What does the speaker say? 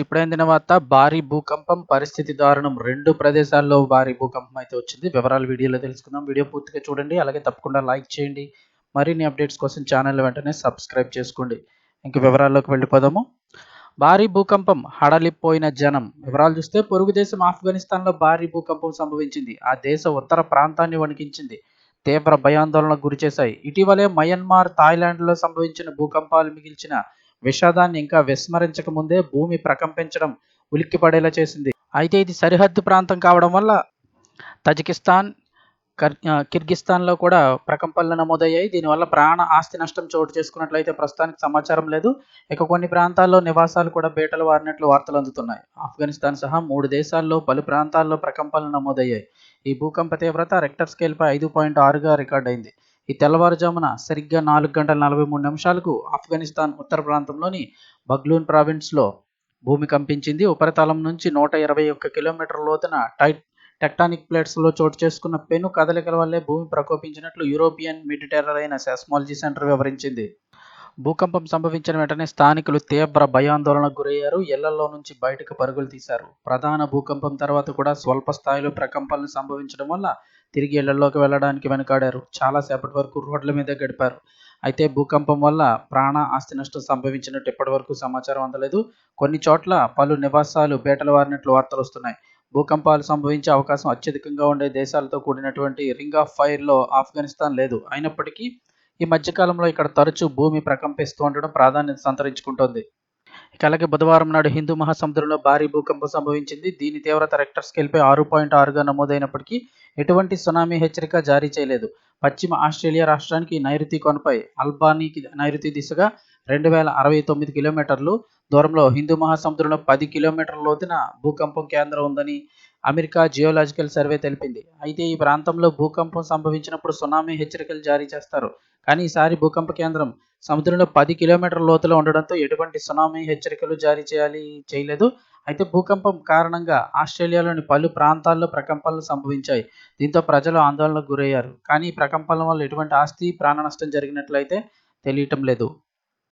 ఇప్పుడైన వార్త? భారీ భూకంపం పరిస్థితి దారుణం. రెండు ప్రదేశాల్లో భారీ భూకంపం అయితే వచ్చింది. వివరాలు వీడియోలో తెలుసుకుందాం. వీడియో పూర్తిగా చూడండి. అలాగే తప్పకుండా లైక్ చేయండి. మరిన్ని అప్డేట్స్ కోసం ఛానల్ వెంటనే సబ్స్క్రైబ్ చేసుకోండి. ఇంక వివరాల్లోకి వెళ్ళిపోదాము. భారీ భూకంపం హడలిపోయిన జనం. వివరాలు చూస్తే పొరుగు దేశం ఆఫ్ఘనిస్తాన్లో భారీ భూకంపం సంభవించింది. ఆ దేశ ఉత్తర ప్రాంతాన్ని వణికించింది. తీవ్ర భయాందోళనకు గురిచేశాయి. ఇటీవలే మయన్మార్ థాయిలాండ్లో సంభవించిన భూకంపాలు మిగిల్చిన విషాదాన్ని ఇంకా విస్మరించక ముందే భూమి ప్రకంపించడం ఉలిక్కిపడేలా చేసింది. అయితే ఇది సరిహద్దు ప్రాంతం కావడం వల్ల తజికిస్తాన్ కర్ కిర్గిస్తాన్లో కూడా ప్రకంపనలు నమోదయ్యాయి. దీనివల్ల ప్రాణ ఆస్తి నష్టం చోటు చేసుకున్నట్లయితే ప్రస్తుతానికి సమాచారం లేదు. ఇక కొన్ని ప్రాంతాల్లో నివాసాలు కూడా బీటలు వారినట్లు వార్తలు అందుతున్నాయి. ఆఫ్ఘనిస్తాన్ సహా మూడు దేశాల్లో పలు ప్రాంతాల్లో ప్రకంపనలు నమోదయ్యాయి. ఈ భూకంప తీవ్రత రెక్టర్ స్కేల్పై ఐదు పాయింట్ ఆరుగా రికార్డ్ అయింది ఈ తెల్లవారుజామున సరిగ్గా నాలుగు గంటల నలభై మూడు నిమిషాలకు ఆఫ్ఘనిస్తాన్ ఉత్తర ప్రాంతంలోని బగ్లూన్ ప్రావిన్స్లో భూమి కంపించింది. ఉపరితలం నుంచి నూట ఇరవై ఒక్క కిలోమీటర్ లోతున టైట్ టెక్టానిక్ ప్లేట్స్లో చోటు చేసుకున్న పెను కదలికల వల్లే భూమి ప్రకోపించినట్లు యూరోపియన్ మెడిటెరరైన సెస్మాలజీ సెంటర్ వివరించింది. భూకంపం సంభవించిన వెంటనే స్థానికులు తీవ్ర భయాందోళనకు గురయ్యారు. ఇళ్ళలో నుంచి బయటకు పరుగులు తీశారు. ప్రధాన భూకంపం తర్వాత కూడా స్వల్ప స్థాయిలో ప్రకంపనలు సంభవించడం వల్ల తిరిగి ఇళ్ళలోకి వెళ్ళడానికి వెనుకాడారు. చాలాసేపటి వరకు రోడ్ల మీద గడిపారు. అయితే భూకంపం వల్ల ప్రాణ ఆస్తి నష్టం సంభవించినట్టు ఇప్పటివరకు సమాచారం అందలేదు. కొన్ని చోట్ల పలు నివాసాలు బేటలు వారినట్లు వార్తలు వస్తున్నాయి. భూకంపాలు సంభవించే అవకాశం అత్యధికంగా ఉండే దేశాలతో కూడినటువంటి రింగ్ ఆఫ్ ఫైర్లో ఆఫ్ఘనిస్తాన్ లేదు. అయినప్పటికీ ఈ మధ్యకాలంలో ఇక్కడ తరచూ భూమి ప్రకంపిస్తూ ఉండడం ప్రాధాన్యత సంతరించుకుంటోంది. ఇక అలాగే బుధవారం నాడు హిందూ మహాసముద్రంలో భారీ భూకంపం సంభవించింది. దీని తీవ్రత రెక్టర్ స్కేల్పై ఆరు పాయింట్ ఆరుగా నమోదైనప్పటికీ ఎటువంటి సునామీ హెచ్చరిక జారీ చేయలేదు. పశ్చిమ ఆస్ట్రేలియా రాష్ట్రానికి నైరుతి కొనపై అల్బానీకి నైరుతి దిశగా రెండు వేల అరవై తొమ్మిది కిలోమీటర్లు. దూరంలో హిందూ మహాసముద్రంలో పది కిలోమీటర్ల లోతున భూకంపం కేంద్రం ఉందని అమెరికా జియోలాజికల్ సర్వే తెలిపింది. అయితే ఈ ప్రాంతంలో భూకంపం సంభవించినప్పుడు సునామీ హెచ్చరికలు జారీ చేస్తారు. కానీ ఈసారి భూకంప కేంద్రం సముద్రంలో పది కిలోమీటర్ల లోతులో ఉండడంతో ఎటువంటి సునామీ హెచ్చరికలు జారీ చేయాలి చేయలేదు. అయితే భూకంపం కారణంగా ఆస్ట్రేలియాలోని పలు ప్రాంతాల్లో ప్రకంపనలు సంభవించాయి. దీంతో ప్రజలు ఆందోళనకు గురయ్యారు. కానీ ఈ ప్రకంపనల వల్ల ఎటువంటి ఆస్తి ప్రాణ నష్టం జరిగినట్లయితే తెలియటం లేదు.